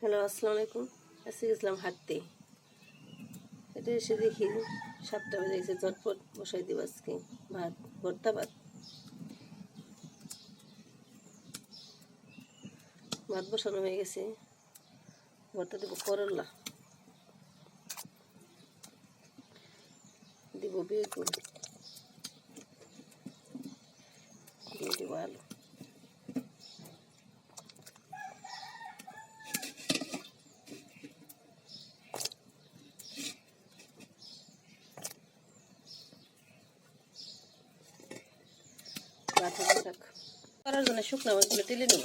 Hello, আসসালামু আলাইকুম। আজকে গেছিলাম হাঁটতে। এটা এসে দেখি সাতটা বেজে গেছে চটপট বসাই দিব আজকে। ভাত, ভর্তা, ভাত। ভাত বসানো হয়ে গেছে। ভর্তা দেবো করলা। দিব বেগুন দিয়ে দেবো আলু রাখা থাক করার জন্য শুকনো মাছগুলো টেলে নেব।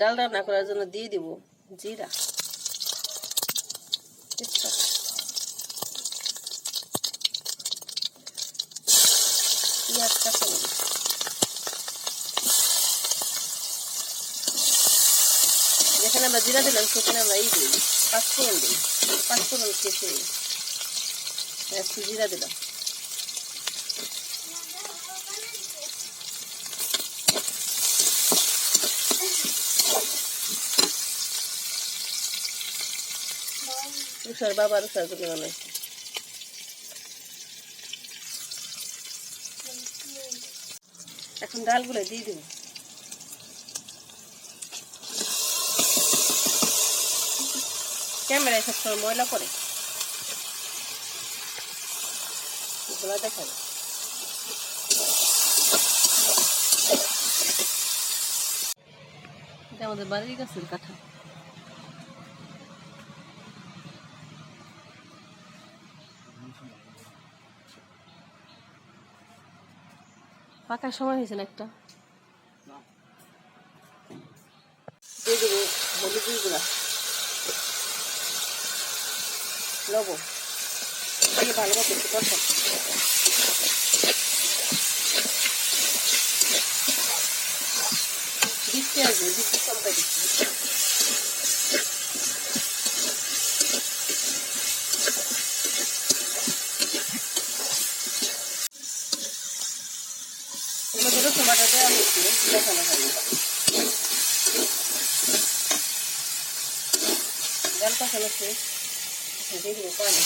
ডাল রান্না করার জন্য দিয়ে দিব জিরা। যেখানে আমরা জিরা দিলাম, সেখানে আমরা এই দিই, পাঁচফোড়ন দিই। পাঁচফোড়ন শেষে একটু জিরা দিলাম। রুষার বাবা রুষার জন্য বানাইছে এখন ডালগুলো দিয়ে দিব। ক্যামেরায় সবসময় ময়লা করে এগুলো দেখা যায় এটা আমাদের বাড়ির গাছের কাঁঠা পাকার সময় হয়েছে না একটা? হলুদ দিয়ে ভালো মতো একটু কষা দিতে আসবে দিতে কমটা দিচ্ছি মধ্যে রসুন বাটা দেওয়া হয়েছিল দেখানো হয়নি ডাল কষানো শেষ দিয়ে দেবো পানি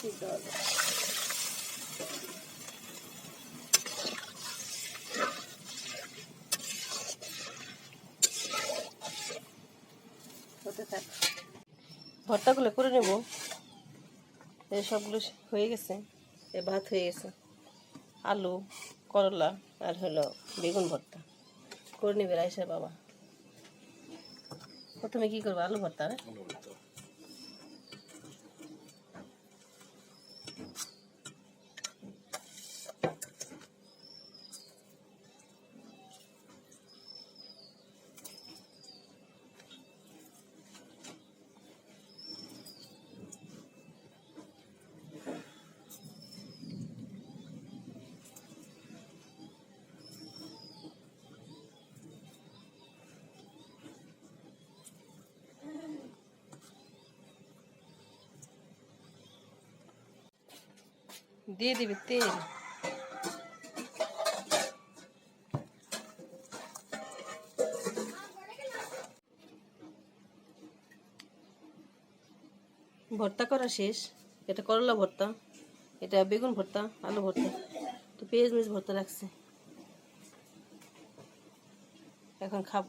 সিদ্ধ হবে ভর্তাগুলো করে নেব। এই সবগুলো হয়ে গেছে। এ ভাত হয়ে গেছে। আলু, করলা আর হলো বেগুন ভর্তা। করে নেবে রাইসের বাবা। প্রথমে কি করব? আলু ভর্তা। দিয়ে দিবি তেল। ভর্তা করা শেষ। এটা করলা ভর্তা, এটা বেগুন ভর্তা, আলু ভর্তা। তো পেঁয়াজ মেজ ভর্তা রাখছে। এখন খাব।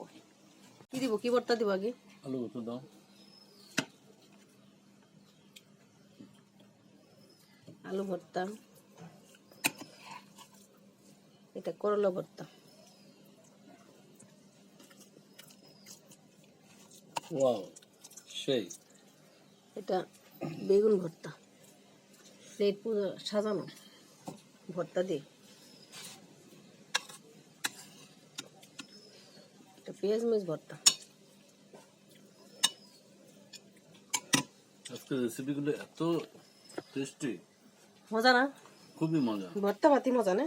কি দিব? কি ভর্তা দিব আগে? আলু কত দাও। আলু ভর্তা। এটা করলা ভর্তা। ওয়াও সেই। এটা বেগুন ভর্তা। প্লেট পুরো সাজানো ভর্তা দিয়ে। এটা পেঁয়াজ মরিচ ভর্তা। আজকের রেসিপিগুলো এত টেস্টি মজা না? খুবই মজা। ভর্তা পাতি মজা না?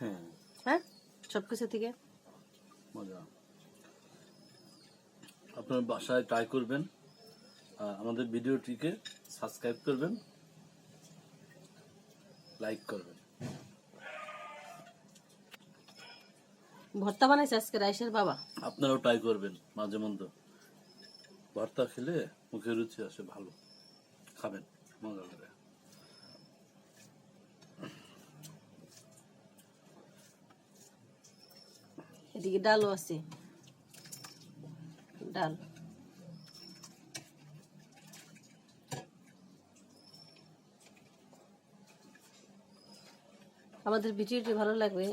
হ্যাঁ। হ্যাঁ? সব কিছু থেকে? মজা। আপনার বাসায় ট্রাই করবেন। আমাদের ভিডিওটিকে সাবস্ক্রাইব করবেন। লাইক করবেন। ভর্তা বানাইছে আজকে রাইসের বাবা? আপনারাও ট্রাই করবেন মাঝে মধ্যে। ভর্তা খেলে মুখে রুচি আসে ভালো। খাবেন মজা করে। এদিকে ডালও আছে। ডাল। আমাদের ভিডিওটি ভালো লাগবে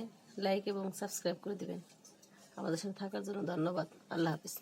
লাইক এবং সাবস্ক্রাইব করে দেবেন। আমাদের সাথে থাকার জন্য ধন্যবাদ। আল্লাহ হাফিজ।